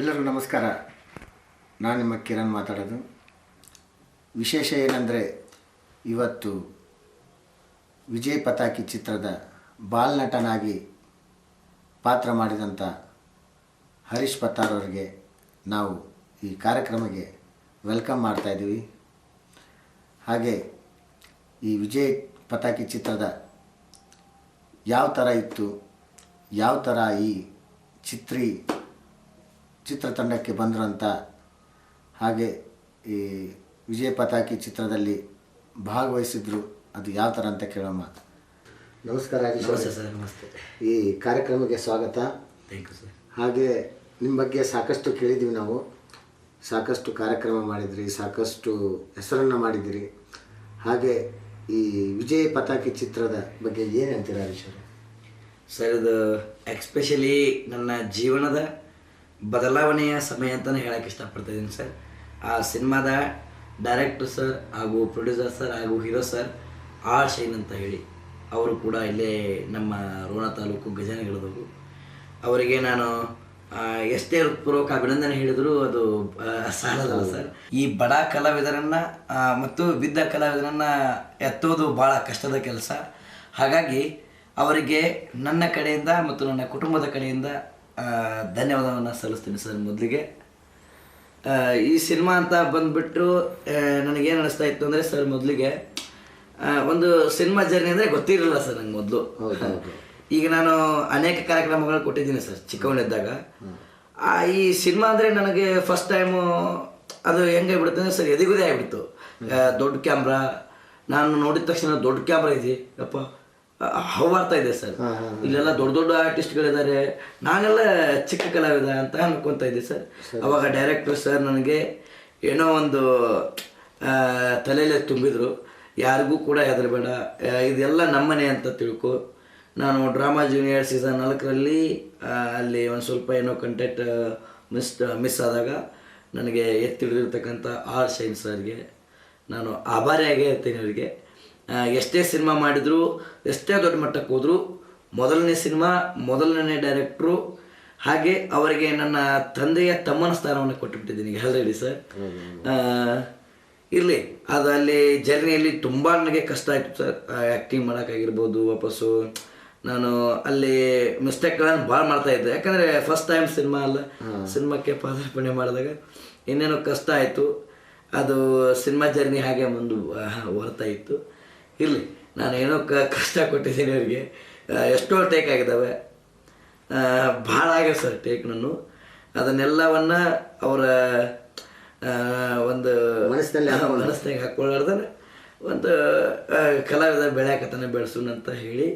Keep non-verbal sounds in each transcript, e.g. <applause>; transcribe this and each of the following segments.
ಎಲ್ಲರಿಗೂ ನಮಸ್ಕಾರ. ನಾನು ನಿಮ್ಮ ಕಿರಣ್ ಮಾತಾಡೋದು. ವಿಶೇಷ ಏನಂದರೆ, ಇವತ್ತು ವಿಜಯ್ ಪತಾಕಿ ಚಿತ್ರದ ಬಾಲ್ನಟನಾಗಿ ಪಾತ್ರ ಮಾಡಿದಂಥ ಹರೀಶ್ ಪತ್ತಾರ್ ಅವರಿಗೆ ನಾವು ಈ ಕಾರ್ಯಕ್ರಮಕ್ಕೆ ವೆಲ್ಕಮ್ ಮಾಡ್ತಾಯಿದ್ದೀವಿ ಹಾಗೆ ಈ ವಿಜಯ್ ಪತಾಕಿ ಚಿತ್ರದ ಯಾವ ಥರ ಇತ್ತು, ಯಾವ ಥರ ಈ ಚಿತ್ರಿ ಚಿತ್ರತಂಡಕ್ಕೆ ಬಂದರು ಅಂತ ಹಾಗೆ ಈ ವಿಜಯ ಪತಾಕಿ ಚಿತ್ರದಲ್ಲಿ ಭಾಗವಹಿಸಿದ್ರು. ಅದು ಯಾವ ಥರ ಅಂತ ಕೇಳೋಮ್ಮ ನಮಸ್ಕಾರ ನಮಸ್ತೆ ಸರ್ ನಮಸ್ತೆ. ಈ ಕಾರ್ಯಕ್ರಮಕ್ಕೆ ಸ್ವಾಗತ. ಥ್ಯಾಂಕ್ ಯು ಸರ್ ಹಾಗೆ ನಿಮ್ಮ ಬಗ್ಗೆ ಸಾಕಷ್ಟು ಕೇಳಿದ್ದೀವಿ ನಾವು. ಸಾಕಷ್ಟು ಕಾರ್ಯಕ್ರಮ ಮಾಡಿದ್ರಿ ಸಾಕಷ್ಟು ಹೆಸರನ್ನು ಮಾಡಿದಿರಿ ಹಾಗೆ ಈ ವಿಜಯ ಪತಾಕಿ ಚಿತ್ರದ ಬಗ್ಗೆ ಏನು ಅಂತೀರಾ? ಸರ್ ಇದು ಎಕ್ಸ್ಪೆಷಲಿ ನನ್ನ ಜೀವನದ ಬದಲಾವಣೆಯ ಸಮಯ ಅಂತಲೇ ಹೇಳಕ್ಕೆ ಇಷ್ಟಪಡ್ತಾ ಇದ್ದೀನಿ ಸರ್. ಆ ಸಿನಿಮಾದ ಡೈರೆಕ್ಟರ್ ಸರ್ ಹಾಗೂ ಪ್ರೊಡ್ಯೂಸರ್ ಸರ್ ಹಾಗೂ ಹೀರೋ ಸರ್ ಆರ್ ಶೈನ್ ಅಂತ ಹೇಳಿ ಅವರು ಕೂಡ ಇಲ್ಲೇ ನಮ್ಮ ರೋಣ ತಾಲೂಕು ಗಜನಗಿಡದವರು ಅವರಿಗೆ ನಾನು ಎಷ್ಟೇ ಹೃತ್ಪೂರ್ವಕ ಅಭಿನಂದನೆ ಹೇಳಿದರೂ ಅದು ಸಾಲದಲ್ಲ ಸರ್. ಈ ಬಡ ಕಲಾವಿದರನ್ನು ಮತ್ತು ಬಿದ್ದ ಕಲಾವಿದರನ್ನು ಎತ್ತೋದು ಭಾಳ ಕಷ್ಟದ ಕೆಲಸ. ಹಾಗಾಗಿ ಅವರಿಗೆ ನನ್ನ ಕಡೆಯಿಂದ ಮತ್ತು ನನ್ನ ಕುಟುಂಬದ ಕಡೆಯಿಂದ ಧನ್ಯವಾದವನ್ನು ಸಲ್ಲಿಸ್ತೀನಿ ಸರ್ ಮೊದಲಿಗೆ. ಈ ಸಿನಿಮಾ ಅಂತ ಬಂದುಬಿಟ್ಟು ನನಗೇನು ಅನಿಸ್ತಾ ಇತ್ತು ಅಂದರೆ ಸರ್ ಮೊದಲಿಗೆ ಒಂದು ಸಿನಿಮಾ ಜರ್ನಿ ಅಂದರೆ ಗೊತ್ತಿರಲಿಲ್ಲ ಸರ್ ನಂಗೆ ಮೊದಲು. ಈಗ ನಾನು ಅನೇಕ ಕಾರ್ಯಕ್ರಮಗಳು ಕೊಟ್ಟಿದ್ದೀನಿ ಸರ್ ಚಿಕ್ಕವನಿದ್ದಾಗ. ಈ ಸಿನಿಮಾ ಅಂದರೆ ನನಗೆ ಫಸ್ಟ್ ಟೈಮು ಅದು ಹೆಂಗೆ ಬಿಡುತ್ತೆ ಅಂದರೆ ಸರ್ ಎದಿಗುದೇ ಆಗಿಬಿಡ್ತು. ದೊಡ್ಡ ಕ್ಯಾಮ್ರಾ ನಾನು ನೋಡಿದ ತಕ್ಷಣ ದೊಡ್ಡ ಕ್ಯಾಮ್ರಾ ಇದೆ. ಅಪ್ಪ ಹವಾರ್ತಾ ಇದೆ ಸರ್. ಇಲ್ಲೆಲ್ಲ ದೊಡ್ಡ ದೊಡ್ಡ ಆರ್ಟಿಸ್ಟ್ಗಳಿದ್ದಾರೆ ನಾನೆಲ್ಲ ಚಿಕ್ಕ ಕಲಾವಿದ ಅಂತ ಅನ್ಕೊಂತ ಇದ್ದೆ ಸರ್. ಅವಾಗ ಡೈರೆಕ್ಟರ್ ಸರ್ ನನಗೆ ಏನೋ ಒಂದು ತಲೆಯಲ್ಲಿ ತುಂಬಿದ್ರು. ಯಾರಿಗೂ ಕೂಡ ಹೆದರಬೇಡ. ಇದೆಲ್ಲ ನಮ್ಮನೆ ಅಂತ ತಿಳ್ಕೊ. ನಾನು ಡ್ರಾಮಾ ಜೂನಿಯರ್ ಸೀಸನ್ ನಾಲ್ಕರಲ್ಲಿ ಅಲ್ಲಿ ಒಂದು ಸ್ವಲ್ಪ ಏನೋ ಕಂಟೆಂಟ್ ಮಿಸ್ ಮಿಸ್ ಆದಾಗ ನನಗೆ ಎತ್ತಿಡಿದಿರ್ತಕ್ಕಂಥ ಆರ್ ಶೈನ್ ಸರ್ಗೆ ನಾನು ಆಭಾರಿಯಾಗೇ ಇರ್ತೀನಿ ಅವರಿಗೆ. ಎಷ್ಟೇ ಸಿನಿಮಾ ಮಾಡಿದ್ರು ಎಷ್ಟೇ ದೊಡ್ಡ ಮಟ್ಟಕ್ಕೆ ಹೋದ್ರು ಮೊದಲನೇ ಸಿನಿಮಾ ಮೊದಲನೇ ಡೈರೆಕ್ಟ್ರು ಹಾಗೆ ಅವರಿಗೆ ನನ್ನ ತಂದೆಯ ತಮ್ಮನ ಸ್ಥಾನವನ್ನು ಕೊಟ್ಟುಬಿಟ್ಟಿದ್ದೀನಿ ಆಲ್ರೆಡಿ ಸರ್. ಇರಲಿ ಅದು ಅಲ್ಲಿ ಜರ್ನಿಯಲ್ಲಿ ತುಂಬ ನನಗೆ ಕಷ್ಟ ಆಯಿತು ಸರ್. ಆ್ಯಕ್ಟಿಂಗ್ ಮಾಡೋಕ್ಕಾಗಿರ್ಬೋದು ವಾಪಸ್ಸು ನಾನು ಅಲ್ಲಿ ಮಿಸ್ಟೇಕ್ಗಳನ್ನು ಭಾಳ ಮಾಡ್ತಾ ಇದ್ದೆ. ಯಾಕಂದರೆ ಫಸ್ಟ್ ಟೈಮ್ ಸಿನಿಮಾ ಅಲ್ಲ ಸಿನಿಮಾಕ್ಕೆ ಪಾದಾರ್ಪಣೆ ಮಾಡಿದಾಗ ಇನ್ನೇನೋ ಕಷ್ಟ ಆಯಿತು. ಅದು ಸಿನಿಮಾ ಜರ್ನಿ ಹಾಗೆ ಮುಂದೆ ಹೊರ್ತಾ ಇತ್ತು. ಇರಲಿ ನಾನು ಏನೋ ಕ ಕಷ್ಟ ಕೊಟ್ಟಿದ್ದೀನಿ ಅವರಿಗೆ. ಎಷ್ಟೋ ಟೇಕ್ ಆಗಿದ್ದಾವೆ. ಭಾಳ ಆಗ್ಯಾವ ಸರ್ ಟೇಕ್ ನಾನು ಅದನ್ನೆಲ್ಲವನ್ನು ಅವರ ಒಂದು ಮನಸ್ಸಿನಲ್ಲಿ ಮನಸ್ಸಿನಾಗ ಹಾಕ್ಕೊಳ್ಳಾರ್ದಾರೆ ಒಂದು ಕಲಾವಿದ ಬೆಳೆಯಕತನ ಬೆಳೆಸೋಣ ಅಂತ ಹೇಳಿ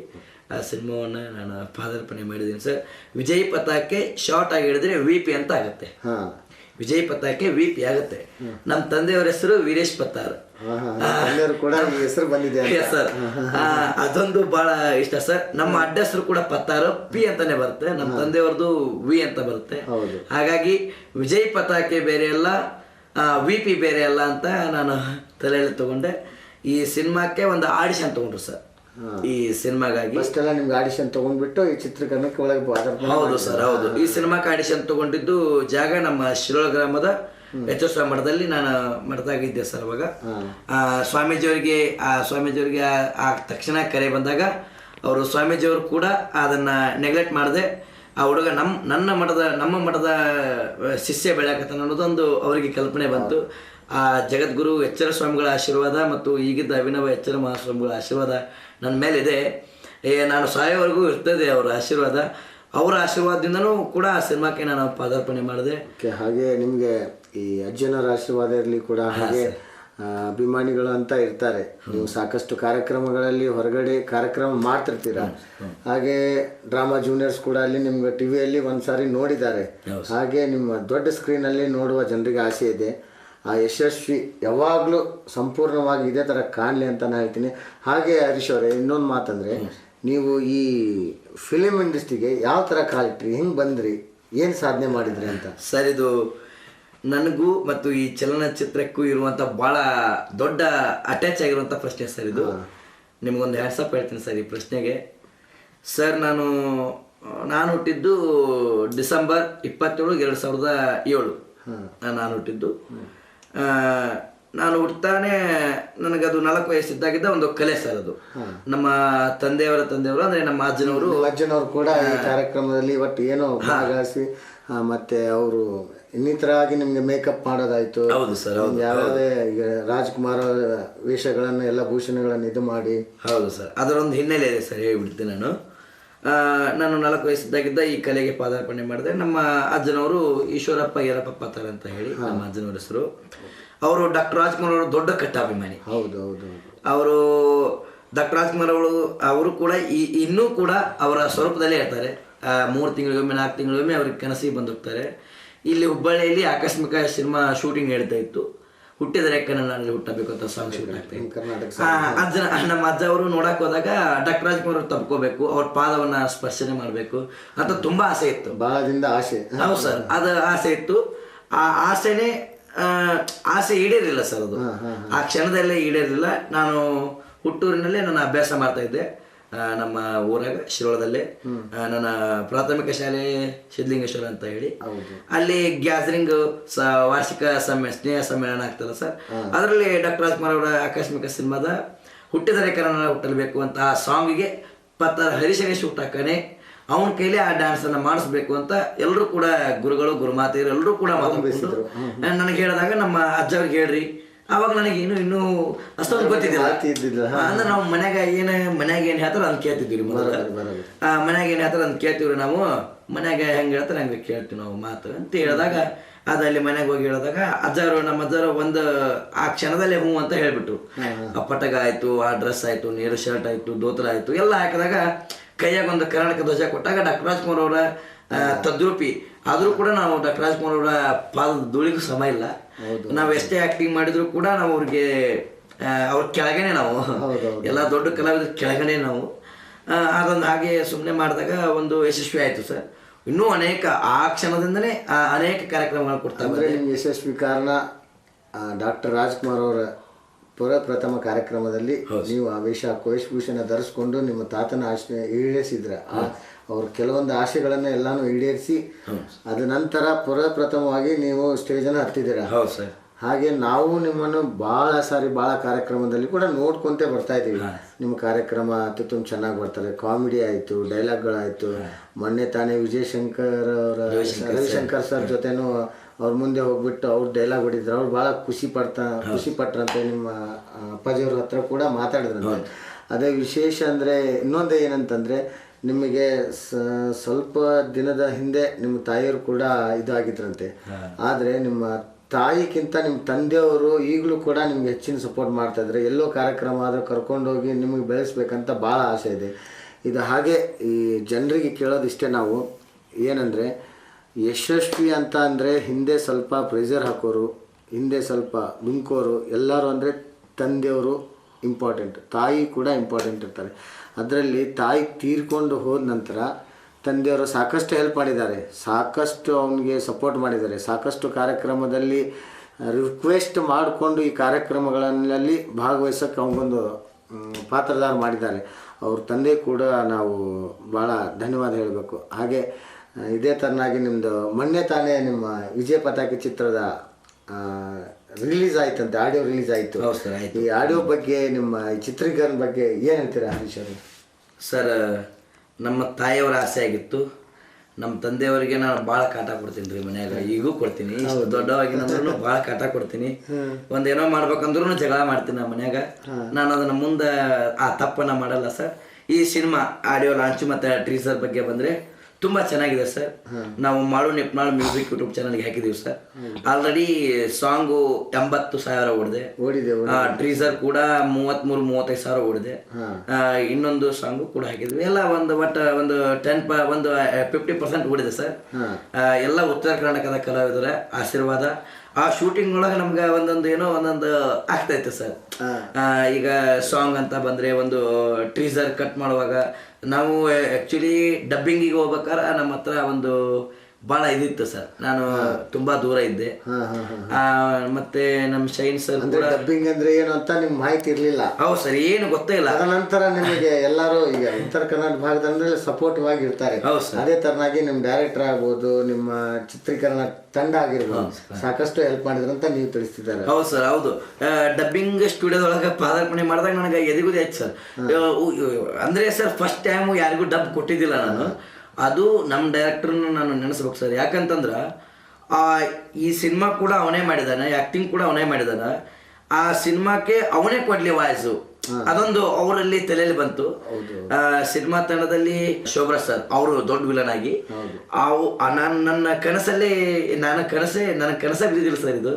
ಆ ಸಿನಿಮಾವನ್ನು ನಾನು ಪಾದಾರ್ಪಣೆ ಮಾಡಿದ್ದೀನಿ ಸರ್. ವಿಜಯ್ ಪತಾಕೆ ಶಾರ್ಟ್ ಆಗಿ ಹೇಳಿದ್ರೆ ವಿ ಪಿ ಅಂತ ಆಗುತ್ತೆ. ಹಾಂ. ವಿಜಯ್ ಪತಾಕೆ ವಿ ಪಿ ಆಗುತ್ತೆ. ನಮ್ಮ ತಂದೆಯವರ ಹೆಸರು ವೀರೇಶ್ ಈ ಹೆಸರು ಬಂದಿದೆ ಸರ್ ಅದೊಂದು ಬಹಳ ಇಷ್ಟ ಸರ್ ನಮ್ಮ ಅಡ್ಡ ಹೆಸರು ಕೂಡ ಪತ್ತಾರು. ಪಿ ಅಂತಾನೆ ಬರುತ್ತೆ. ನಮ್ಮ ತಂದೆಯವ್ರದ್ದು ವಿ ಅಂತ ಬರುತ್ತೆ. ಹಾಗಾಗಿ ವಿಜಯ್ ಪತಾಕೆ ಬೇರೆ ಅಲ್ಲ ವಿ ಪಿ ಬೇರೆ ಅಲ್ಲ ಅಂತ ನಾನು ತಲೆಯಲ್ಲಿ ತಗೊಂಡೆ. ಈ ಸಿನಿಮಾಕ್ಕೆ ಒಂದು ಆಡಿಷನ್ ತಗೊಂಡ್ರು ಸರ್ ಈ ಸಿನಿಮಾಗಾಗಿ. ಅಷ್ಟೆಲ್ಲ ನಿಮ್ಗೆ ಆಡಿಷನ್ ತಗೊಂಡ್ಬಿಟ್ಟು ಈ ಚಿತ್ರೀಕರಣಕ್ಕೆ ಒಳಗೆ ಹೌದು ಸರ್ ಹೌದು. ಈ ಸಿನಿಮಾಕ್ಕೆ ಆಡಿಷನ್ ತಗೊಂಡಿದ್ದು ಜಾಗ ನಮ್ಮ ಶಿರೋಳ ಗ್ರಾಮದ ಎಚ್ ಎಸ್ ಮಠದಲ್ಲಿ ನಾನು ಮಠದಾಗಿದ್ದೆ ಸರ್ ಅವಾಗ. ಆ, ಸ್ವಾಮೀಜಿಯವರಿಗೆ ಆ ಸ್ವಾಮೀಜಿಯವರಿಗೆ ಆ- ತಕ್ಷಣ ಕರೆ ಬಂದಾಗ ಅವರು ಸ್ವಾಮೀಜಿಯವರು ಕೂಡ ಅದನ್ನ ನೆಗ್ಲೆಕ್ಟ್ ಮಾಡದೆ. ಆ ಹುಡುಗ ನಮ್ಮ ನನ್ನ ಮಠದ ನಮ್ಮ ಮಠದ ಶಿಷ್ಯ ಬೆಳೆಯಕತ್ತಾನ ಅನ್ನೋದೊಂದು ಅವರಿಗೆ ಕಲ್ಪನೆ ಬಂತು. ಆ ಜಗದ್ಗುರು ಎಚ್ಚರ ಸ್ವಾಮಿಗಳ ಆಶೀರ್ವಾದ ಮತ್ತು ಈಗಿದ್ದ ಅಭಿನವ ಎಚ್ಚರ ಮಹಾಸ್ವಾಮಿಗಳ ಆಶೀರ್ವಾದ ನನ್ನ ಮೇಲಿದೆ. ಏ ನಾನು ಸಾಯೋವರೆಗೂ ಇರ್ತದೆ ಅವರ ಆಶೀರ್ವಾದ. ಅವರ ಆಶೀರ್ವಾದದಿಂದನೂ ಕೂಡ ಆ ಸಿನಿಮಾಕ್ಕೆ ನಾನು ಪಾದಾರ್ಪಣೆ ಮಾಡಿದೆ. ಓಕೆ ಹಾಗೆ ನಿಮಗೆ ಈ ಅಜ್ಜನರ ಆಶೀರ್ವಾದ ಇರಲಿ ಕೂಡ ಹಾಗೆ ಅಭಿಮಾನಿಗಳು ಅಂತ ಇರ್ತಾರೆ. ನೀವು ಸಾಕಷ್ಟು ಕಾರ್ಯಕ್ರಮಗಳಲ್ಲಿ ಹೊರಗಡೆ ಕಾರ್ಯಕ್ರಮ ಮಾಡ್ತಿರ್ತೀರ? ಹಾಗೆ ಡ್ರಾಮಾ ಜೂನಿಯರ್ಸ್ ಕೂಡ ಅಲ್ಲಿ ನಿಮ್ಗೆ ಟಿವಿಯಲ್ಲಿ ಒಂದ್ಸಾರಿ ನೋಡಿದ್ದಾರೆ. ಹಾಗೆ ನಿಮ್ಮ ದೊಡ್ಡ ಸ್ಕ್ರೀನಲ್ಲಿ ನೋಡುವ ಜನರಿಗೆ ಆಸೆ ಇದೆ. ಆ ಯಶಸ್ವಿ ಯಾವಾಗಲೂ ಸಂಪೂರ್ಣವಾಗಿ ಇದೇ ಥರ ಕಾಣಲಿ ಅಂತ ನಾನು ಹೇಳ್ತೀನಿ. ಹಾಗೆ ಹರೀಶ್ ಅವರೇ ಇನ್ನೊಂದು ಮಾತಂದರೆ ನೀವು ಈ ಫಿಲಿಮ್ ಇಂಡಸ್ಟ್ರಿಗೆ ಯಾವ ಥರ ಕಾಲಿಟ್ರಿ ಹೆಂಗೆ ಬಂದ್ರಿ ಏನು ಸಾಧನೆ ಮಾಡಿದ್ರಿ ಅಂತ? ಸರ್ ಇದು ನನಗೂ ಮತ್ತು ಈ ಚಲನಚಿತ್ರಕ್ಕೂ ಇರುವಂಥ ಭಾಳ ದೊಡ್ಡ ಅಟ್ಯಾಚ್ ಆಗಿರುವಂಥ ಪ್ರಶ್ನೆ ಸರ್ ಇದು. ನಿಮಗೊಂದು ಹ್ಯಾಟ್ಸಪ್ ಹೇಳ್ತೀನಿ ಸರ್ ಈ ಪ್ರಶ್ನೆಗೆ. ಸರ್ ನಾನು ನಾನು ಹುಟ್ಟಿದ್ದು ಡಿಸೆಂಬರ್ ಇಪ್ಪತ್ತೇಳು ಎರಡು ಸಾವಿರದ ಏಳು. ನಾನು ಹುಟ್ಟಿದ್ದು. ನಾನು ಹುಟ್ಟಾನೆ ನನಗದು ನಾಲ್ಕು ವಯಸ್ಸಿದ್ದಾಗಿದ್ದ ಒಂದು ಕಲೆ ಸರ್ ಅದು. ನಮ್ಮ ತಂದೆಯವರ ತಂದೆಯವರು ಅಂದ್ರೆ ನಮ್ಮ ಅಜ್ಜನವರು. ಅಜ್ಜನವರು ಕೂಡ ಈ ಕಾರ್ಯಕ್ರಮದಲ್ಲಿ ಒಟ್ಟು ಏನೋ ಭಾಗವಹಿಸಿ ಮತ್ತೆ ಅವರು ಇನ್ನಿತರಾಗಿ ನಿಮ್ಗೆ ಮೇಕಪ್ ಮಾಡೋದಾಯ್ತು. ಹೌದು ಸರ್ ಯಾವ್ಯಾವ ಈಗ ರಾಜ್ಕುಮಾರ್ ವೇಷಗಳನ್ನು ಎಲ್ಲ ಭೂಷಣಗಳನ್ನು ಇದು ಮಾಡಿ. ಹೌದು ಸರ್ ಅದರೊಂದು ಹಿನ್ನೆಲೆ ಇದೆ ಸರ್ ಹೇಳ್ಬಿಡ್ತೀನಿ ನಾನು. ನಾನು ನಾಲ್ಕು ವಯಸ್ಸಿದ್ದಾಗಿದ್ದ ಈ ಕಲೆಗೆ ಪಾದಾರ್ಪಣೆ ಮಾಡಿದೆ. ನಮ್ಮ ಅಜ್ಜನವರು ಈಶ್ವರಪ್ಪ ಯರಪ್ಪ ಪತ್ತಾರ ಅಂತ ಹೇಳಿ ನಮ್ಮ ಅಜ್ಜನವರ ಹೆಸರು. ಅವರು ಡಾಕ್ಟರ್ ರಾಜ್ಕುಮಾರ್ ಅವರು ದೊಡ್ಡ ಕಟ್ಟಾಭಿಮಾನಿ. ಹೌದು ಹೌದು ಅವರು ಡಾಕ್ಟರ್ ರಾಜ್ಕುಮಾರ್ ಅವರು ಅವರು ಕೂಡ ಈ ಇನ್ನೂ ಕೂಡ ಅವರ ಸ್ವರೂಪದಲ್ಲೇ ಇರ್ತಾರೆ ಮೂರು ತಿಂಗಳಿಗೊಮ್ಮೆ ನಾಲ್ಕು ತಿಂಗಳಿಗೊಮ್ಮೆ ಅವ್ರಿಗೆ ಕನಸಿಗೆ ಬಂದು ಹೋಗ್ತಾರೆ ಇಲ್ಲಿ ಹುಬ್ಬಳ್ಳಿಯಲ್ಲಿ ಆಕಸ್ಮಿಕ ಸಿನಿಮಾ ಶೂಟಿಂಗ್ ಹೇಳ್ತಾ ಇತ್ತು. ಹುಟ್ಟಿದರೆ ಕನ್ನಡದಲ್ಲಿ ಹುಟ್ಟಬೇಕು ಅಂತ ಸಾಂಗ್ ಶೂಟ್ ಆಗ್ತಾ ಇತ್ತು ಕರ್ನಾಟಕ ಆ, ಅಜ್ಜನ ನಮ್ಮ ಅಜ್ಜ ಅವರು ನೋಡಕ್ ಹೋದಾಗ ಡಾಕ್ಟರ್ ರಾಜ್ಕುಮಾರ್ ಅವ್ರು ತಪ್ಕೋಬೇಕು ಅವ್ರ ಪಾದವನ್ನ ಸ್ಪರ್ಶನೆ ಮಾಡಬೇಕು. ಅಂತ ತುಂಬಾ ಆಸೆ ಇತ್ತು. ಬಹಳದಿಂದ ಆಸೆ. ಹೌದು ಸರ್ ಅದು ಆಸೆ ಇತ್ತು. ಆ ಆಸೆನೆ ಆಸೆ ಈಡೇರಿಲ್ಲ ಸರ್ ಅದು. ಆ ಕ್ಷಣದಲ್ಲೇ ಈಡೇರಿಲ್ಲ. ನಾನು ಹುಟ್ಟೂರಿನಲ್ಲೇ ನಾನು ಅಭ್ಯಾಸ ಮಾಡ್ತಾ ಇದ್ದೆ. ನಮ್ಮ ಊರಾಗ ಶಿರೋಳದಲ್ಲೇ. ನನ್ನ ಪ್ರಾಥಮಿಕ ಶಾಲೆ ಸಿದ್ಧಲಿಂಗೇಶ್ವರ ಅಂತ ಹೇಳಿ. ಅಲ್ಲಿ ಗ್ಯಾದರಿಂಗ್ ವಾರ್ಷಿಕ ಸಮ್ಮೇಳ ಸ್ನೇಹ ಸಮ್ಮೇಳನ ಆಗ್ತಲ್ಲ ಸರ್. ಅದರಲ್ಲಿ ಡಾಕ್ಟರ್ ರಾಜ್ಕುಮಾರ್ ಅವರ ಆಕಸ್ಮಿಕ ಸಿನಿಮಾದ ಹುಟ್ಟಿದರೆ ಕನ್ನಡ ಹುಟ್ಟಲ್ಬೇಕು ಅಂತ ಆ ಸಾಂಗಿಗೆ ಪತ್ತ ಹರಿಶನೇಶ್ ಹುಟ್ಟಾಕನೆ ಅವನ ಕೈಲಿ ಆ ಡ್ಯಾನ್ಸ್ ಅನ್ನ ಮಾಡಿಸ್ಬೇಕು ಅಂತ ಎಲ್ಲರೂ ಕೂಡ ಗುರುಗಳು ಗುರುಮಾತೆಯರು ಎಲ್ಲರೂ ಕೂಡ ಮಾತಾಡ್ಬೇಕು ನನಗೆ ಹೇಳಿದಾಗ ನಮ್ಮ ಅಜ್ಜ ಅವ್ರಿಗೆ ಹೇಳ್ರಿ ಅವಾಗ ನನಗೆ ಏನು ಇನ್ನೂ ಅಷ್ಟೊಂದು ಗೊತ್ತಿದ್ದಿಲ್ಲ. ಅಂದ್ರೆ ನಾವು ಮನ್ಯಾಗ ಏನು ಮನ್ಯಾಗ ಏನು ಹೇಳ್ತಾರ ಅಂತ ಕೇಳ್ತಿದ್ವಿ ಮನ್ಯಾಗ ಏನು ಹೇಳ್ತಾರ ಅಂತ ಕೇಳ್ತೀವ್ರಿ ನಾವು. ಮನ್ಯಾಗ ಹೆಂಗೆ ಹೇಳ್ತಾರೆ ಹಂಗೆ ಕೇಳ್ತೀವಿ ನಾವು ಮಾತು ಅಂತ ಹೇಳಿದಾಗ ಅದಲ್ಲಿ ಮನೆಗೆ ಹೋಗಿ ಹೇಳಿದಾಗ ಅಜ್ಜಾರು ನಮ್ಮ ಅಜ್ಜಾರು ಒಂದು ಆ ಕ್ಷಣದಲ್ಲೇ ಹ್ಞೂ ಅಂತ ಹೇಳ್ಬಿಟ್ರು. ಆ ಪಟಗ ಆಯ್ತು ಆ ಡ್ರೆಸ್ ಆಯ್ತು ನೀರು ಶರ್ಟ್ ಆಯ್ತು ದೋತ್ರ ಆಯ್ತು ಎಲ್ಲ ಹಾಕಿದಾಗ ಕೈಯಾಗ ಒಂದು ಕರ್ನಾಟಕ ಧ್ವಜ ಕೊಟ್ಟಾಗ ಡಾಕ್ಟರ್ ರಾಜ್ಕುಮಾರ್ ಅವರ ತದ್ರೂಪಿ. ಆದರೂ ಕೂಡ ನಾವು ಡಾಕ್ಟರ್ ರಾಜ್ಕುಮಾರ್ ಅವರ ಪಾಲ್ ಧೂಳಿಗೂ ಸಮ ಇಲ್ಲ. ನಾವು ಎಷ್ಟೇ ಆಕ್ಟಿಂಗ್ ಮಾಡಿದ್ರು ಕೂಡ ನಾವು ಅವ್ರಿಗೆ ಅವ್ರ ಕೆಳಗನೆ ನಾವು. ಎಲ್ಲ ದೊಡ್ಡ ಕಲಾವಿದ್ರ ಕೆಳಗನೆ ನಾವು. ಅದೊಂದು ಹಾಗೆ ಸುಮ್ಮನೆ ಮಾಡಿದಾಗ ಒಂದು ಯಶಸ್ವಿ ಆಯ್ತು ಸರ್. ಇನ್ನೂ ಅನೇಕ ಆ ಕ್ಷಣದಿಂದನೇ ಆ ಅನೇಕ ಕಾರ್ಯಕ್ರಮಗಳು ಕೊಡ್ತಾರೆ ಯಶಸ್ವಿ ಕಾರಣ ಡಾಕ್ಟರ್ ರಾಜ್ಕುಮಾರ್ ಅವರ ಪ್ರಥಮ ಕಾರ್ಯಕ್ರಮದಲ್ಲಿ ನೀವು ಆ ವೇಷ ವೇಷಭೂಷಣ ಧರಿಸ್ಕೊಂಡು ನಿಮ್ಮ ತಾತನ ಆಶ್ರಯ ಈಡೇರಿಸಿದ್ರ. ಆ ಅವ್ರ ಕೆಲವೊಂದು ಆಶೆಗಳನ್ನ ಎಲ್ಲಾನು ಈಡೇರಿಸಿ ಅದ ನಂತರ ಪ್ರಥಮವಾಗಿ ನೀವು ಸ್ಟೇಜನ್ನು ಹತ್ತಿದ್ದೀರಾ? ಹೌದು ಸರ್. ಹಾಗೆ ನಾವು ನಿಮ್ಮನ್ನು ಭಾಳ ಸಾರಿ ಭಾಳ ಕಾರ್ಯಕ್ರಮದಲ್ಲಿ ಕೂಡ ನೋಡ್ಕೊಂತ ಬರ್ತಾ ಇದ್ದೀವಿ. ನಿಮ್ಮ ಕಾರ್ಯಕ್ರಮ ಅತ್ಯುತ್ತಮ ಚೆನ್ನಾಗಿ ಬರ್ತಾರೆ ಕಾಮಿಡಿ ಆಯಿತು ಡೈಲಾಗ್ಗಳಾಯಿತು. ಮೊನ್ನೆ ತಾನೇ ವಿಜಯ್ ಶಂಕರ್ ಅವರ ರವಿಶಂಕರ್ ಸರ್ ಜೊತೆನೂ ಅವ್ರ ಮುಂದೆ ಹೋಗ್ಬಿಟ್ಟು ಅವ್ರು ಡೈಲಾಗ್ ಹೊಡಿದ್ರು. ಅವ್ರು ಭಾಳ ಖುಷಿ ಪಡ್ತಾ ಖುಷಿ ಪಟ್ರಂತೆ ನಿಮ್ಮ ಅಪ್ಪಾಜಿಯವ್ರ ಹತ್ರ ಕೂಡ ಮಾತಾಡಿದ್ರಂತೆ. ಅದೇ ವಿಶೇಷ ಅಂದರೆ ಇನ್ನೊಂದು ಏನಂತಂದರೆ ನಿಮಗೆ ಸ- ಸ್ವಲ್ಪ ದಿನದ ಹಿಂದೆ ನಿಮ್ಮ ತಾಯಿಯವರು ಕೂಡ ಇದಾಗಿದ್ರಂತೆ. ಆದರೆ ನಿಮ್ಮ ತಾಯಿಗಿಂತ ನಿಮ್ಮ ತಂದೆಯವರು ಈಗಲೂ ಕೂಡ ನಿಮ್ಗೆ ಹೆಚ್ಚಿನ ಸಪೋರ್ಟ್ ಮಾಡ್ತಾ ಇದ್ದಾರೆ. ಎಲ್ಲೋ ಕಾರ್ಯಕ್ರಮ ಆದರೂ ಕರ್ಕೊಂಡೋಗಿ ನಿಮಗೆ ಬೆಳೆಸ್ಬೇಕಂತ ಭಾಳ ಆಸೆ ಇದೆ. ಇದು ಹಾಗೆ ಈ ಜನರಿಗೆ ಕೇಳೋದಿಷ್ಟೇ ನಾವು. ಏನಂದರೆ ಯಶಸ್ವಿ ಅಂತ ಅಂದರೆ ಹಿಂದೆ ಸ್ವಲ್ಪ ಪ್ರೆಷರ್ ಹಾಕೋರು ಹಿಂದೆ ಸ್ವಲ್ಪ ನುಂಕೋರು ಎಲ್ಲರೂ ಅಂದರೆ ತಂದೆಯವರು ಇಂಪಾರ್ಟೆಂಟ್ ತಾಯಿ ಕೂಡ ಇಂಪಾರ್ಟೆಂಟ್ ಇರ್ತಾರೆ. ಅದರಲ್ಲಿ ತಾಯಿ ತೀರ್ಕೊಂಡು ಹೋದ ನಂತರ ತಂದೆಯವರು ಸಾಕಷ್ಟು ಹೆಲ್ಪ್ ಮಾಡಿದ್ದಾರೆ. ಸಾಕಷ್ಟು ಅವನಿಗೆ ಸಪೋರ್ಟ್ ಮಾಡಿದ್ದಾರೆ. ಸಾಕಷ್ಟು ಕಾರ್ಯಕ್ರಮದಲ್ಲಿ ರಿಕ್ವೆಸ್ಟ್ ಮಾಡಿಕೊಂಡು ಈ ಕಾರ್ಯಕ್ರಮಗಳಲ್ಲಿ ಭಾಗವಹಿಸೋಕ್ಕೆ ಅವನಿಗೊಂದು ಪಾತ್ರದಾರ ಮಾಡಿದ್ದಾರೆ. ಅವ್ರ ತಂದೆ ಕೂಡ ನಾವು ಭಾಳ ಧನ್ಯವಾದ ಹೇಳಬೇಕು. ಹಾಗೆ ಇದೇ ಥರನಾಗಿ ನಿಮ್ಮದು ಮೊನ್ನೆ ತಾನೇ ನಿಮ್ಮ ವಿಜಯ ಪತಾಕಿ ಚಿತ್ರದ ರಿಲೀಸ್ ಆಯ್ತಂತೆ ಆಡಿಯೋ ರಿಲೀಸ್ ಆಯಿತು. ಹೌದು ಸರ್ ಆಯ್ತು. ಈ ಆಡಿಯೋ ಬಗ್ಗೆ ನಿಮ್ಮ ಈ ಚಿತ್ರೀಕರಣ ಬಗ್ಗೆ ಏನು ಹೇಳ್ತೀರಾ ಹರೀಶ್ ಅವರು? ಸರ್ ನಮ್ಮ ತಾಯಿಯವರ ಆಸೆ ಆಗಿತ್ತು. ನಮ್ಮ ತಂದೆಯವರಿಗೆ ನಾನು ಭಾಳ ಕಾಟ ಕೊಡ್ತೀನಿ ರೀ ಮನ್ಯಾಗ ಈಗೂ ಕೊಡ್ತೀನಿ. ಇಷ್ಟು ದೊಡ್ಡವಾಗಿ ನಮ್ಮನ್ನು <laughs> ಭಾಳ ಕಾಟ ಕೊಡ್ತೀನಿ. ಒಂದೇನೋ ಮಾಡ್ಬೇಕಂದ್ರೂ ಜಗಳ ಮಾಡ್ತೀನಿ ನಮ್ಮ ಮನ್ಯಾಗ. ನಾನು ಅದನ್ನ ಮುಂದೆ ಆ ತಪ್ಪನ್ನ ಮಾಡಲ್ಲ ಸರ್ ಈ ಸಿನಿಮಾ ಆಡಿಯೋ ಲಾಂಚ್ ಮತ್ತೆ ಟ್ರೀಸರ್ ಬಗ್ಗೆ ಬಂದ್ರೆ ತುಂಬಾ ಚೆನ್ನಾಗಿದೆ ಸರ್. ನಾವು ಮಾಡು ನೆಪ್ನಾಳು ಮ್ಯೂಸಿಕ್ ಯೂಟ್ಯೂಬ್ ಚಾನಲ್ಗೆ ಹಾಕಿದೀವಿ ಸರ್. ಆಲ್ರೆಡಿ ಸಾಂಗು ಎಂಬತ್ತು ಸಾವಿರ ಓಡಿದೆ. ಓಡಿದೆ ಟ್ರೀಸರ್ ಕೂಡ ಮೂವತ್ಮೂರು ಮೂವತ್ತೈದು ಸಾವಿರ ಓಡಿದೆ. ಇನ್ನೊಂದು ಸಾಂಗು ಕೂಡ ಹಾಕಿದ್ವಿ. ಎಲ್ಲ ಒಂದು ಒಟ್ಟು ಒಂದು ಟೆನ್ ಪ ಒಂದು ಫಿಫ್ಟಿ ಪರ್ಸೆಂಟ್ ಓಡಿದೆ ಸರ್. ಎಲ್ಲ ಉತ್ತರ ಕರ್ನಾಟಕದ ಕಲಾವಿದರ ಆಶೀರ್ವಾದ. ಆ ಶೂಟಿಂಗ್ ಒಳಗೆ ನಮ್ಗೆ ಒಂದೊಂದು ಏನೋ ಒಂದೊಂದು ಆಗ್ತೈತೆ ಸರ್. ಈಗ ಸಾಂಗ್ ಅಂತ ಬಂದ್ರೆ ಒಂದು ಟ್ರೀಸರ್ ಕಟ್ ಮಾಡುವಾಗ ನಾವು ಆ್ಯಕ್ಚುಲಿ ಡಬ್ಬಿಂಗಿಗೆ ಹೋಗ್ಬೇಕಾದ್ರೆ ನಮ್ಮ ಹತ್ರ ಒಂದು ಭಾಳ ಇದಿತ್ತು ಸರ್. ನಾನು ತುಂಬಾ ದೂರ ಇದ್ದೆ. ಮತ್ತೆ ನಮ್ಮ ಶೈನ್ ಸರ್ ಅಂದ್ರೆ ಡಬ್ಬಿಂಗ್ ಅಂದ್ರೆ ಏನು ಅಂತ ನಿಮ್ ಮಾಹಿತಿ ಇರ್ಲಿಲ್ಲ. ಹೌದು ಸರ್ ಏನು ಗೊತ್ತೇ ಇಲ್ಲ. ತದನಂತರ ನಿಮಗೆ ಎಲ್ಲರೂ ಈಗ ಉತ್ತರ ಕರ್ನಾಟಕ ಭಾಗದಂದ್ರೆ ಸಪೋರ್ಟಿವ್ ಆಗಿ ಇರ್ತಾರೆ ಹೌದು ಅದೇ ತರನಾಗಿ ನಿಮ್ ಡೈರೆಕ್ಟರ್ ಆಗ್ಬೋದು ನಿಮ್ಮ ಚಿತ್ರೀಕರಣ ತಂಡ ಆಗಿರ್ಬೋದು ಸಾಕಷ್ಟು ಹೆಲ್ಪ್ ಮಾಡಿದ್ರು ಅಂತ ನೀವು ತಿಳಿಸ್ತಿದ್ದಾರೆ. ಹೌದು ಸರ್ ಹೌದು. ಡಬ್ಬಿಂಗ್ ಸ್ಟುಡಿಯೋದೊಳಗೆ ಪಾದಾರ್ಪಣೆ ಮಾಡಿದಾಗ ನನಗೆ ಎದಿಗುದಿ ಆಯ್ತು ಸರ್. ಅಂದ್ರೆ ಸರ್ ಫಸ್ಟ್ ಟೈಮ್ ಯಾರಿಗೂ ಡಬ್ ಕೊಟ್ಟಿದ್ದಿಲ್ಲ ನಾನು. ಅದು ನಮ್ಮ ಡೈರೆಕ್ಟರ್ನ ನಾನು ನೆನೆಸ್ಬೇಕು ಸರ್. ಯಾಕಂತಂದ್ರ ಆ ಈ ಸಿನಿಮಾ ಕೂಡ ಅವನೇ ಮಾಡಿದಾನೆ ಆಕ್ಟಿಂಗ್ ಕೂಡ ಅವನೇ ಮಾಡಿದಾನ. ಆ ಸಿನಿಮಾಕ್ಕೆ ಅವನೇ ಕೊಡ್ಲಿ ವಾಯ್ಸು ಅದೊಂದು ಅವರಲ್ಲಿ ತಲೆಯಲ್ಲಿ ಬಂತು. ಸಿನಿಮಾ ತಂಡದಲ್ಲಿ ಶೋಭ್ರಾ ಸರ್ ಅವರು ದೊಡ್ಡ ವಿಲನ್ ಆಗಿ. ಅವು ನಾನು ನನ್ನ ಕನಸಲ್ಲಿ ನನ್ನ ಕನಸೇ ನನ್ನ ಕನಸ ಬಿದ್ದಿಲ್ಲ ಸರ್ ಇದು.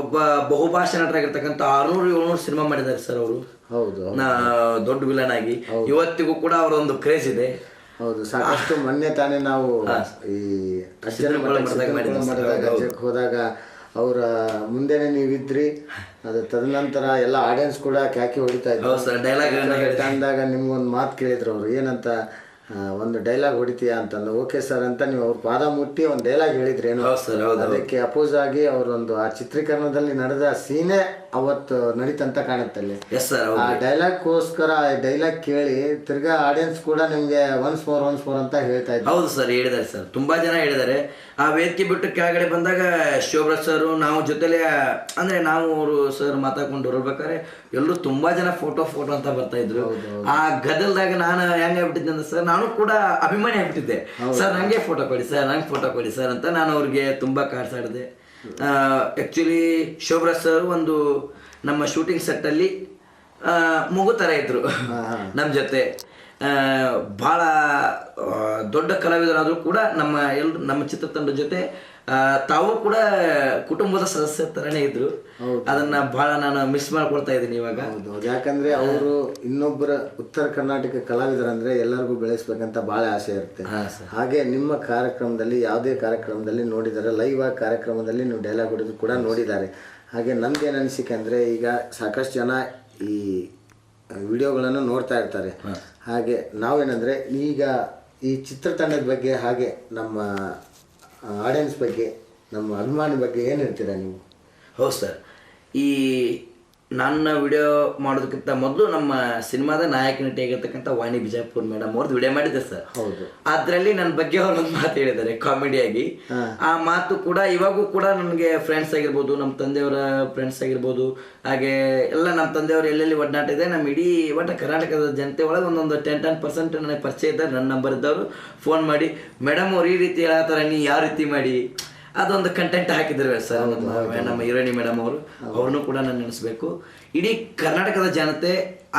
ಒಬ್ಬ ಬಹುಭಾಷಾ ನಟರಾಗಿರ್ತಕ್ಕಂಥ ಆರ್ನೂರು ಏಳ್ನೂರು ಸಿನಿಮಾ ಮಾಡಿದ್ದಾರೆ ಸರ್ ಅವರು. ಹೌದು. ದೊಡ್ಡ ವಿಲನ್ ಆಗಿ. ಇವತ್ತಿಗೂ ಕೂಡ ಅವರೊಂದು ಕ್ರೇಜ್ ಇದೆ. ಹೌದು ಸಾಕಷ್ಟು ಮೊನ್ನೆ ತಾನೇ ನಾವು ಈ ಹೋದಾಗ ಅವರ ಮುಂದೆನೆ ನೀವಿದ್ರಿ. ಅದು ತದನಂತರ ಎಲ್ಲ ಆಡಿಯನ್ಸ್ ಕೂಡ ಕ್ಯಾಕಿ ಹೊಡಿತಾ ಇದ್ರು. ಅಂದಾಗ ನಿಮ್ಗೊಂದು ಮಾತು ಕೇಳಿದ್ರು ಅವರು ಏನಂತ ಒಂದು ಡೈಲಾಗ್ ಹೊಡಿತೀಯ ಅಂತಂದು ಓಕೆ ಸರ್ ಅಂತ ನೀವು ಅವ್ರ ಪಾದ ಮುಟ್ಟಿ ಒಂದು ಡೈಲಾಗ್ ಹೇಳಿದ್ರು ಹೌದು ಸರ್ ಅದಕ್ಕೆ ಅಪೋಸ್ ಆಗಿ ಅವರೊಂದು ಆ ಚಿತ್ರೀಕರಣದಲ್ಲಿ ನಡೆದ ಸೀನೇ ಅವತ್ತು ನಡೀತಂತ ಕಾಣುತ್ತೆ ಅಲ್ಲಿ. ಎಸ್ ಸರ್ ಆ ಡೈಲಾಗ್ಗೋಸ್ಕರ ಆ ಡೈಲಾಗ್ ಕೇಳಿ ತಿರ್ಗಾ ಆಡಿಯನ್ಸ್ ಕೂಡ ನಿಮ್ಗೆ ಒನ್ಸ್ ಫೋರ್ ಒನ್ಸ್ ಫೋರ್ ಅಂತ ಹೇಳ್ತಾ ಇದ್ರು ಹೌದು ಸರ್ ಹೇಳಿದ್ದಾರೆ ಸರ್ ತುಂಬಾ ಜನ ಹೇಳಿದ್ದಾರೆ. ಆ ವೇದಿಕೆ ಬಿಟ್ಟು ಕೆಳಗಡೆ ಬಂದಾಗ ಶೋಭ್ರಾ ಸರ್ ನಾವು ಜೊತೆಲೆ ಅಂದ್ರೆ ನಾವು ಅವರು ಸರ್ ಮಾತಾಡ್ಕೊಂಡು ಹೊರಬೇಕಾದ್ರೆ ಎಲ್ಲರೂ ತುಂಬಾ ಜನ ಫೋಟೋ ಫೋಟೋ ಅಂತ ಬರ್ತಾ ಇದ್ರು. ಆ ಗದಲ್ದಾಗ ನಾನು ಹೆಂಗ್ ಆಗ್ಬಿಟ್ಟಿದ್ದೆ ಅಂದ್ರೆ ಸರ್ ನಾನು ಕೂಡ ಅಭಿಮಾನಿ ಆಗ್ಬಿಟ್ಟಿದ್ದೆ. ಸರ್ ನಂಗೆ ಫೋಟೋ ಕೊಡಿ ಸರ್ ನಂಗೆ ಫೋಟೋ ಕೊಡಿ ಸರ್ ಅಂತ ನಾನು ಅವ್ರಿಗೆ ತುಂಬಾ ಕಾಡ್ಸಾಡಿದೆ. ಆಕ್ಚುಲಿ ಶೋಭರಾಜ್ ಸರ್ ಒಂದು ನಮ್ಮ ಶೂಟಿಂಗ್ ಸೆಟ್ ಅಲ್ಲಿ ಆ, ಮಗು ತರ ಇದ್ರು. ನಮ್ಮ ಜೊತೆ. ಭಾಳ ದೊಡ್ಡ ಕಲಾವಿದರಾದರೂ ಕೂಡ ನಮ್ಮ ಎಲ್ ನಮ್ಮ ಚಿತ್ರತಂಡದ ಜೊತೆ ತಾವು ಕೂಡ ಕುಟುಂಬದ ಸದಸ್ಯರ ತರನೇ ಇದ್ರು. ಅದನ್ನ ಬಹಳ ನಾನು ಮಿಸ್ ಮಾಡ್ಕೊಳ್ತಾ ಇದ್ದೀನಿ ಇವಾಗ. ಯಾಕಂದ್ರೆ ಅವರು ಇನ್ನೊಬ್ಬರ ಉತ್ತರ ಕರ್ನಾಟಕ ಕಲಾವಿದರಂದ್ರೆ ಎಲ್ಲರಿಗೂ ಬೆಳೆಸ್ಬೇಕಂತ ಬಹಳ ಆಸೆ ಇರುತ್ತೆ. ಹಾಗೆ ನಿಮ್ಮ ಕಾರ್ಯಕ್ರಮದಲ್ಲಿ ಯಾವುದೇ ಕಾರ್ಯಕ್ರಮದಲ್ಲಿ ನೋಡಿದ್ದಾರೆ ಲೈವ್ ಆಗಿ ಕಾರ್ಯಕ್ರಮದಲ್ಲಿ ನೀವು ಡೈಲಾಗ್ ಹೊಡೆದು ಕೂಡ ನೋಡಿದ್ದಾರೆ. ಹಾಗೆ ನಮ್ದೇನು ಅನಿಸಿಕೆ ಅಂದರೆ ಈಗ ಸಾಕಷ್ಟು ಜನ ಈ ವಿಡಿಯೋಗಳನ್ನು ನೋಡ್ತಾ ಇರ್ತಾರೆ. ಹಾಗೆ ನಾವೇನಂದರೆ ಈಗ ಈ ಚಿತ್ರತಂಡದ ಬಗ್ಗೆ ಹಾಗೆ ನಮ್ಮ ಆಡಿಯನ್ಸ್ ಬಗ್ಗೆ ನಮ್ಮ ಅಭಿಮಾನಿ ಬಗ್ಗೆ ಏನು ಹೇಳ್ತೀರಾ ನೀವು? ಹೌದು ಸರ್. ಈ ನನ್ನ ವಿಡಿಯೋ ಮಾಡೋದಕ್ಕಿಂತ ಮೊದಲು ನಮ್ಮ ಸಿನಿಮಾದ ನಾಯಕ ನಟಿ ಆಗಿರ್ತಕ್ಕಂಥ ವಾಣಿ ಬಿಜಾಪುರ್ ಮೇಡಮ್ ಅವ್ರದ್ದು ವಿಡಿಯೋ ಮಾಡಿದ್ದೆ ಸರ್ ಹೌದು. ಅದರಲ್ಲಿ ನನ್ನ ಬಗ್ಗೆ ಅವ್ರು ಒಂದು ಮಾತು ಹೇಳಿದ್ದಾರೆ ಕಾಮಿಡಿಯಾಗಿ ಆ ಮಾತು ಕೂಡ ಇವಾಗೂ ಕೂಡ ನನಗೆ ಫ್ರೆಂಡ್ಸ್ ಆಗಿರ್ಬೋದು ನಮ್ಮ ತಂದೆಯವರ ಫ್ರೆಂಡ್ಸ್ ಆಗಿರ್ಬೋದು ಹಾಗೆ ಎಲ್ಲ ನಮ್ಮ ತಂದೆಯವರು ಎಲ್ಲೆಲ್ಲಿ ಒಡನಾಟ ಇದೆ ನಮ್ಮ ಇಡೀ ಒಟ್ಟ ಕರ್ನಾಟಕದ ಜನತೆ ಒಳಗೆ ಒಂದೊಂದು ಟೆನ್ ಟೆನ್ ಪರ್ಸೆಂಟ್ ನನಗೆ ಪರಿಚಯ ಇದ್ದಾರೆ ನನ್ನ ನಂಬರ್ ಇದ್ದವರು. ಫೋನ್ ಮಾಡಿ ಮೇಡಮ್ ಅವ್ರು ಈ ರೀತಿ ಹೇಳತ್ತಾರ ನೀ ಯಾವ ರೀತಿ ಮಾಡಿ? ಅದೊಂದು ಕಂಟೆಂಟ್ ಹಾಕಿದ್ರು ಸರ್. ನಮ್ಮ ಹೀರೋಯಿನಿ ಮೇಡಮ್ ಅವರು. ಅವ್ರನ್ನೂ ಕೂಡ ನಾನು ನೆನೆಸ್ಬೇಕು. ಇಡೀ ಕರ್ನಾಟಕದ ಜನತೆ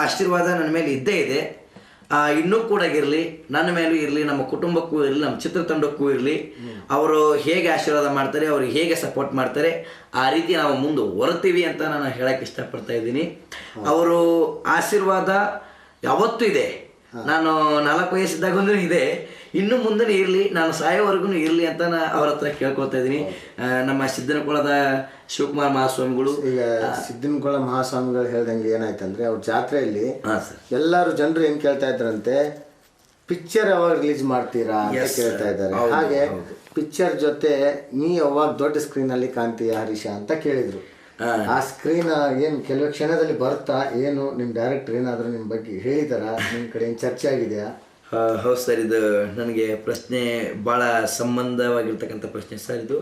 ಆಶೀರ್ವಾದ ನನ್ನ ಮೇಲೆ ಇದ್ದೇ ಇದೆ. ಇನ್ನೂ ಕೂಡ ಇರಲಿ ನನ್ನ ಮೇಲೂ ಇರಲಿ ನಮ್ಮ ಕುಟುಂಬಕ್ಕೂ ಇರಲಿ ನಮ್ಮ ಚಿತ್ರತಂಡಕ್ಕೂ ಇರಲಿ. ಅವರು ಹೇಗೆ ಆಶೀರ್ವಾದ ಮಾಡ್ತಾರೆ ಅವರು ಹೇಗೆ ಸಪೋರ್ಟ್ ಮಾಡ್ತಾರೆ ಆ ರೀತಿ ನಾವು ಮುಂದೆ ಹೊರತೀವಿ ಅಂತ ನಾನು ಹೇಳಕ್ಕೆ ಇಷ್ಟಪಡ್ತಾ ಇದ್ದೀನಿ. ಅವರು ಆಶೀರ್ವಾದ ಯಾವತ್ತೂ ಇದೆ. ನಾನು ನಾಲ್ಕು ವಯಸ್ಸಿದ್ದಾಗೂ ಇದೆ. ಇನ್ನು ಮುಂದೆ ಇರಲಿ ನಾನು ಸಾಯೋವರೆಗೂ ಇರಲಿ ಅಂತ ನಾ ಅವ್ರ ಹತ್ರ ಕೇಳ್ಕೊತಾ ಇದ್ದೀನಿ. ನಮ್ಮ ಸಿದ್ದನಕೊಳದ ಶಿವಕುಮಾರ್ ಮಹಾಸ್ವಾಮಿಗಳು. ಈಗ ಸಿದ್ದನಕೊಳ ಮಹಾಸ್ವಾಮಿಗಳು ಹೇಳ್ದಂಗೆ ಏನಾಯ್ತಂದ್ರೆ ಅವ್ರ ಜಾತ್ರೆಯಲ್ಲಿ ಎಲ್ಲರೂ ಜನರು ಏನು ಕೇಳ್ತಾ ಇದ್ರಂತೆ ಪಿಕ್ಚರ್ ಯಾವಾಗ ರಿಲೀಸ್ ಮಾಡ್ತೀರಾ ಅಂತ ಕೇಳ್ತಾ ಇದ್ದಾರೆ. ಹಾಗೆ ಪಿಕ್ಚರ್ ಜೊತೆ ನೀ ಯಾವಾಗ ದೊಡ್ಡ ಸ್ಕ್ರೀನ್ ಅಲ್ಲಿ ಕಾಣ್ತೀಯ ಹರೀಶ ಅಂತ ಕೇಳಿದ್ರು. ಆ ಸ್ಕ್ರೀನ್ ಏನು ಕೆಲವು ಕ್ಷಣದಲ್ಲಿ ಬರುತ್ತಾ ಏನು ನಿಮ್ಮ ಡೈರೆಕ್ಟರ್ ಏನಾದರೂ ನಿಮ್ಮ ಬಗ್ಗೆ ಹೇಳಿದಾರ? ನಿಮ್ಮ ಕಡೆ ಏನು ಚರ್ಚೆ ಆಗಿದೆಯಾ? ಹೌದು ಸರ್ ಇದು ನನಗೆ ಪ್ರಶ್ನೆ ಭಾಳ ಸಂಬಂಧವಾಗಿರ್ತಕ್ಕಂಥ ಪ್ರಶ್ನೆ ಸರ್ ಇದು.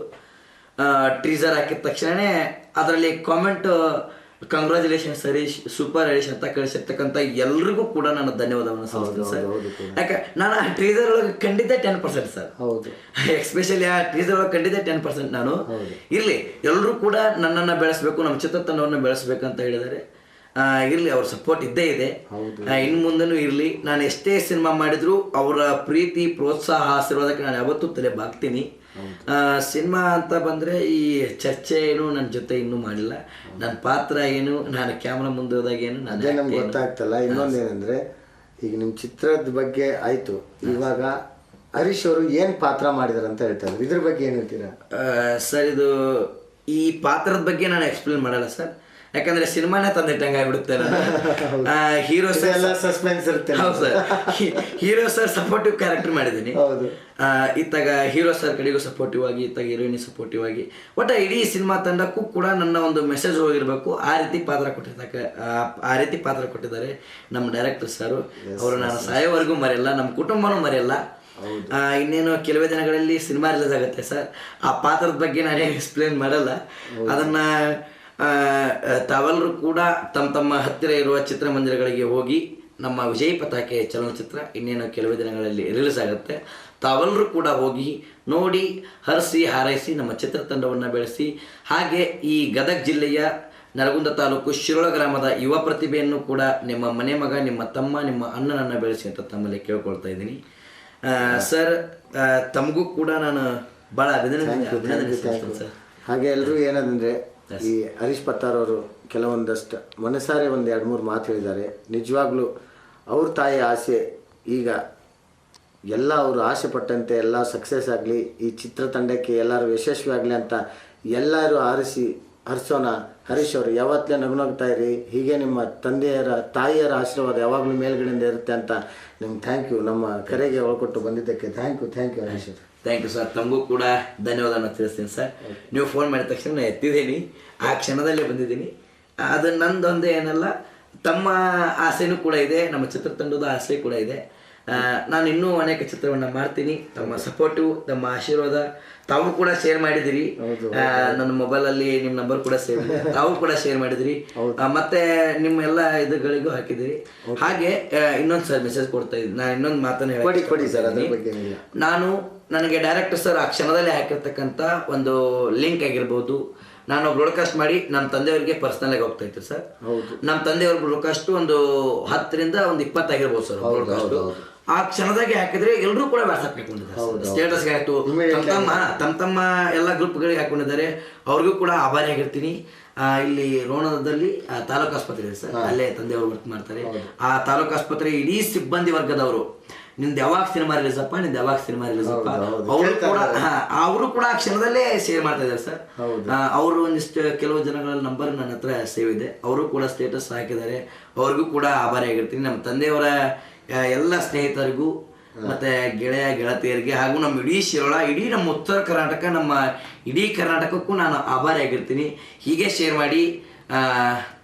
ಟ್ರೀಸರ್ ಹಾಕಿದ ತಕ್ಷಣನೇ ಅದರಲ್ಲಿ comment congratulation Sarish super Harish ಅಂತ ಕಳಿಸಿರ್ತಕ್ಕಂಥ ಎಲ್ರಿಗೂ ಕೂಡ ನಾನು ಧನ್ಯವಾದವನ್ನು ಸಲ್ಲಿಸ್ತೀನಿ ಸರ್. ಯಾಕೆ ನಾನು ಆ ಟ್ರೀಸರ್ ಒಳಗೆ ಖಂಡಿತ ಟೆನ್ ಪರ್ಸೆಂಟ್ ಸರ್. ಹೌದು. ಎಸ್ಪೆಷಲಿ ಆ ಟೀಸರ್ ಒಳಗೆ ಖಂಡಿತ ಟೆನ್ ಪರ್ಸೆಂಟ್ ನಾನು. ಇರಲಿ ಎಲ್ಲರೂ ಕೂಡ ನನ್ನನ್ನು ಬೆಳೆಸಬೇಕು ನಮ್ಮ ಚಿತ್ರತನವನ್ನು ಬೆಳೆಸಬೇಕಂತ ಹೇಳಿದರೆ ಇರ್ಲಿ ಅವ್ರ ಸಪೋರ್ಟ್ ಇದ್ದೇ ಇದೆ. ಇನ್ನು ಮುಂದೆನೂ ಇರಲಿ. ನಾನು ಎಷ್ಟೇ ಸಿನಿಮಾ ಮಾಡಿದ್ರು ಅವರ ಪ್ರೀತಿ ಪ್ರೋತ್ಸಾಹ ಆಶೀರ್ವಾದಕ್ಕೆ ನಾನು ಯಾವತ್ತೂ ತಲೆ ಬಾಗ್ತೀನಿ. ಸಿನಿಮಾ ಅಂತ ಬಂದರೆ ಈ ಚರ್ಚೆ ಏನು ನನ್ನ ಜೊತೆ ಇನ್ನೂ ಮಾಡಿಲ್ಲ. ನನ್ನ ಪಾತ್ರ ಏನು ನಾನು ಕ್ಯಾಮ್ರಾ ಮುಂದೆ ಹೋದಾಗ ಏನು ನನಗೆ ನಾನು ನಮ್ಗೆ ಗೊತ್ತಾಗ್ತಲ್ಲ ಏನಂದರೆ ಈಗ ನಿಮ್ಮ ಚಿತ್ರದ ಬಗ್ಗೆ ಆಯಿತು. ಇವಾಗ ಹರೀಶ್ ಅವರು ಏನು ಪಾತ್ರ ಮಾಡಿದಾರೆ ಅಂತ ಹೇಳ್ತಾರೆ ಇದ್ರ. ಬಗ್ಗೆ ಏನು ಹೇಳ್ತೀರಾ? ಸರ್ ಇದು ಈ ಪಾತ್ರದ ಬಗ್ಗೆ ನಾನು ಎಕ್ಸ್ಪ್ಲೇನ್ ಮಾಡಲ್ಲ ಸರ್. ಯಾಕಂದ್ರೆ ಸಿನಿಮಾನೇ ತಂದಿಟ್ಟಂಗೆ ಆಗ್ಬಿಡುತ್ತೆ ಹೀರೋ ಸರ್ ಎಲ್ಲ ಸಸ್ಪೆನ್ಸ್ ಇರುತ್ತೆ ಹೌದು sir hero sir supportive character ಮಾಡಿದ್ದೀನಿ. ಇತ್ತಾಗ ಹೀರೋ ಸರ್ ಕಡೆಗೂ ಸಪೋರ್ಟಿವ್ ಆಗಿ ಇತ್ತಾಗ ಹೀರೋಯಿನ್ ಸಪೋರ್ಟಿವ್ ಆಗಿ. ಒಟ್ಟ ಇಡೀ ಸಿನಿಮಾ ತಂಡಕ್ಕೂ ಕೂಡ ನನ್ನ ಒಂದು ಮೆಸೇಜ್ ಹೋಗಿರ್ಬೇಕು. ಆ ರೀತಿ ಪಾತ್ರ ಕೊಟ್ಟಿದ್ದಾಗ ಆ- ರೀತಿ ಪಾತ್ರ ಕೊಟ್ಟಿದ್ದಾರೆ ನಮ್ಮ ಡೈರೆಕ್ಟರ್ ಸರ್ ಅವರು ನಾನು ಸಾಯೋವರೆಗೂ ಮರೆಯಲ್ಲ ನಮ್ಮ ಕುಟುಂಬನೂ ಮರೆಯಲ್ಲ. ಆ, ಇನ್ನೇನು ಕೆಲವೇ ದಿನಗಳಲ್ಲಿ ಸಿನಿಮಾ ರಿಲೀಸ್ ಆಗುತ್ತೆ ಸರ್ ಆ ಪಾತ್ರದ ಬಗ್ಗೆ ನಾನೇನು ಎಕ್ಸ್ಪ್ಲೇನ್ ಮಾಡಲ್ಲ. ಅದನ್ನ ತಾವೆಲ್ಲರೂ ಕೂಡ ತಮ್ಮ ತಮ್ಮ ಹತ್ತಿರ ಇರುವ ಚಿತ್ರಮಂದಿರಗಳಿಗೆ ಹೋಗಿ ನಮ್ಮ ವಿಜಯ್ ಪತಾಕೆ ಚಲನಚಿತ್ರ ಇನ್ನೇನು ಕೆಲವೇ ದಿನಗಳಲ್ಲಿ ರಿಲೀಸ್ ಆಗುತ್ತೆ. ತಾವೆಲ್ಲರೂ ಕೂಡ ಹೋಗಿ ನೋಡಿ ಹರಿಸಿ ಹಾರೈಸಿ ನಮ್ಮ ಚಿತ್ರತಂಡವನ್ನು ಬೆಳೆಸಿ. ಹಾಗೆ ಈ ಗದಗ ಜಿಲ್ಲೆಯ ನರಗುಂದ ತಾಲೂಕು ಶಿರೋಳ ಗ್ರಾಮದ ಯುವ ಪ್ರತಿಭೆಯನ್ನು ಕೂಡ ನಿಮ್ಮ ಮನೆ ಮಗ ನಿಮ್ಮ ತಮ್ಮ ನಿಮ್ಮ ಅಣ್ಣನನ್ನು ಬೆಳೆಸಿ ಅಂತ ತಮ್ಮಲ್ಲಿ ಕೇಳ್ಕೊಳ್ತಾ ಇದ್ದೀನಿ. ಸರ್ ತಮಗೂ ಕೂಡ ನಾನು ಭಾಳ ಅಭಿನಂದನೆ ಹಾಗೆ ಎಲ್ಲರೂ ಏನಂದ್ರೆ ಈ ಹರೀಶ್ ಪತ್ತಾರ್ ಅವರು ಕೆಲವೊಂದಷ್ಟು ಮನಸಾರೆ ಒಂದು ಎರಡು ಮೂರು ಮಾತು ಹೇಳಿದ್ದಾರೆ. ನಿಜವಾಗ್ಲೂ ಅವ್ರ ತಾಯಿ ಆಸೆ ಈಗ ಎಲ್ಲ ಅವರು ಆಸೆ ಪಟ್ಟಂತೆ, ಎಲ್ಲ ಸಕ್ಸಸ್ ಆಗಲಿ, ಈ ಚಿತ್ರತಂಡಕ್ಕೆ ಎಲ್ಲರೂ ಯಶಸ್ವಿ ಆಗಲಿ ಅಂತ ಎಲ್ಲರೂ ಆರಿಸಿ, ಹರಿಸೋಣ. ಹರೀಶ್ ಅವರು, ಯಾವತ್ತಲೇ ನಗುನಗ್ತಾ ಇರಿ, ಹೀಗೆ ನಿಮ್ಮ ತಂದೆಯರ, ತಾಯಿಯರ ಆಶೀರ್ವಾದ ಯಾವಾಗಲೂ ಮೇಲ್ಗಡೆಯಿಂದ ಇರುತ್ತೆ ಅಂತ ನಿಮ್ಗೆ ಥ್ಯಾಂಕ್ ಯು ನಮ್ಮ ಕರೆಗೆ ಒಳಕೊಟ್ಟು ಬಂದಿದ್ದಕ್ಕೆ thank you thank you Harish ಅವರು. ಥ್ಯಾಂಕ್ ಯು ಸರ್ ತಮಗೂ ಕೂಡ ಧನ್ಯವಾದನ್ನ ತಿಳಿಸ್ತೀನಿ ಸರ್ ನೀವು ಫೋನ್ ಮಾಡಿದ ತಕ್ಷಣ ನಾನು ಎತ್ತಿದ್ದೀನಿ. ಆ ಕ್ಷಣದಲ್ಲೇ ಬಂದಿದ್ದೀನಿ. ಅದು ನಂದೊಂದು ಏನಲ್ಲ ತಮ್ಮ ಆಸೆನೂ ಕೂಡ ಇದೆ ನಮ್ಮ ಚಿತ್ರತಂಡದ ಆಸೆ ಕೂಡ ಇದೆ. ನಾನು ಇನ್ನೂ ಅನೇಕ ಚಿತ್ರವನ್ನ ಮಾಡ್ತೀನಿ. ತಮ್ಮ ಸಪೋರ್ಟು ತಮ್ಮ ಆಶೀರ್ವಾದ. ತಾವು ಕೂಡ ಶೇರ್ ಮಾಡಿದಿರಿ. ನನ್ನ ಮೊಬೈಲಲ್ಲಿ ನಿಮ್ಮ ನಂಬರ್ ಕೂಡ ಸೇವ್ <laughs> ತಾವು ಕೂಡ ಶೇರ್ ಮಾಡಿದಿರಿ. ಮತ್ತೆ ನಿಮ್ಮ ಎಲ್ಲ ಇದುಗಳಿಗೂ ಹಾಕಿದಿರಿ. ಹಾಗೆ ಇನ್ನೊಂದು ಸರ್ ಮೆಸೇಜ್ ಕೊಡ್ತಾ ಇದ್ದೀನಿ ನಾನು ಇನ್ನೊಂದು ಮಾತನ್ನು ಹೇಳಿ ಕೊಡಿ ಕೊಡಿ ಸರ್ ಅದ್ರ ಬಗ್ಗೆ ಏನಿಲ್ಲ. ನಾನು ನನಗೆ ಡೈರೆಕ್ಟರ್ ಸರ್ ಆ ಕ್ಷಣದಲ್ಲಿ ಹಾಕಿರ್ತಕ್ಕಂಥ ಒಂದು ಲಿಂಕ್ ಆಗಿರ್ಬೋದು. ನಾನು ಬ್ರಾಡ್ಕಾಸ್ಟ್ ಮಾಡಿ ನಮ್ಮ ತಂದೆಯವರಿಗೆ ಪರ್ಸನಲ್ ಆಗಿ ಹೋಗ್ತಾ ಇತ್ತು ಸರ್ ನಮ್ಮ ತಂದೆಯವ್ರ ಬ್ರಾಡ್ಕಾಸ್ಟ್ ಒಂದು ಹತ್ತರಿಂದ ಒಂದು ಇಪ್ಪತ್ತಾಗಿರ್ಬೋದು ಸರ್ ಬ್ರಾಡ್ಕಾಸ್ಟ್ ಆ ಕ್ಷಣದಾಗೆ ಹಾಕಿದ್ರೆ ಎಲ್ಲರೂ ಕೂಡ ವಾಟ್ಸಪ್ ಹಾಕೊಂಡಿದ್ದಾರೆ ಸ್ಟೇಟಸ್ಗೆ ಆಯ್ತು. ತಮ್ಮ ತಮ್ಮ ತಮ್ಮ ಎಲ್ಲ ಗ್ರೂಪ್ಗಳಿಗೆ ಹಾಕೊಂಡಿದ್ದಾರೆ. ಅವ್ರಿಗೂ ಕೂಡ ಆಭಾರಿ ಆಗಿರ್ತೀನಿ. ಇಲ್ಲಿ ರೋಣದಲ್ಲಿ ತಾಲೂಕು ಆಸ್ಪತ್ರೆ ಇದೆ ಸರ್ ಅಲ್ಲೇ ತಂದೆಯವರು ವರ್ಕ್ ಮಾಡ್ತಾರೆ. ಆ ತಾಲೂಕು ಆಸ್ಪತ್ರೆ ಇಡೀ ಸಿಬ್ಬಂದಿ ವರ್ಗದವರು ನಿಂದು ಯಾವಾಗ ಸಿನಿಮಾ ರಿಲೀಸ್ ಅಪ್ಪ ನಿಂದು ಯಾವಾಗ ಸಿನಿಮಾ ರಿಲೀಸ್ ಅಪ್ಪ ಅವರು ಕೂಡ ಅವರು ಕೂಡ ಆ ಕ್ಷಣದಲ್ಲೇ ಶೇರ್ ಮಾಡ್ತಾ ಇದ್ದಾರೆ ಸರ್. ಅವರು ಒಂದಿಷ್ಟು ಕೆಲವು ಜನಗಳ ನಂಬರ್ ನನ್ನ ಹತ್ರ ಸೇವ್ ಇದೆ. ಅವರು ಕೂಡ ಸ್ಟೇಟಸ್ ಹಾಕಿದ್ದಾರೆ. ಅವ್ರಿಗೂ ಕೂಡ ಆಭಾರಿ ಆಗಿರ್ತೀನಿ. ನಮ್ಮ ತಂದೆಯವರ ಎಲ್ಲ ಸ್ನೇಹಿತರಿಗೂ ಮತ್ತೆ ಗೆಳೆಯ ಗೆಳತಿಯರಿಗೆ ಹಾಗೂ ನಮ್ಮ ಇಡೀ ಶಿರೋಳ ಇಡೀ ನಮ್ಮ ಉತ್ತರ ಕರ್ನಾಟಕ ನಮ್ಮ ಇಡೀ ಕರ್ನಾಟಕಕ್ಕೂ ನಾನು ಆಭಾರಿ ಆಗಿರ್ತೀನಿ. ಹೀಗೆ ಶೇರ್ ಮಾಡಿ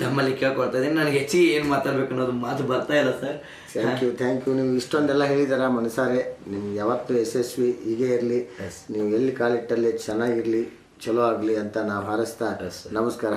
ತಮ್ಮಲ್ಲಿ ಕೇಳ್ಕೊಳ್ತಾ ಇದ್ದೀನಿ. ನನಗೆ ಹೆಚ್ಚಿಗೆ ಏನು ಮಾತಾಡ್ಬೇಕು ಅನ್ನೋದು ಮಾತು ಬರ್ತಾ ಇಲ್ಲ sir. Thank you thank you ನೀವು ಇಷ್ಟೊಂದೆಲ್ಲ ಹೇಳಿದಾರ ಮನಸಾರೆ. ನಿಮ್ಗೆ ಯಾವತ್ತೂ ಯಶಸ್ವಿ ಹೀಗೆ ಇರಲಿ. ನೀವು ಎಲ್ಲಿ ಕಾಲಿಟ್ಟಲ್ಲಿ ಚೆನ್ನಾಗಿರಲಿ ಚಲೋ ಆಗಲಿ ಅಂತ ನಾವು ಹಾರಿಸ್ತಾ ನಮಸ್ಕಾರ.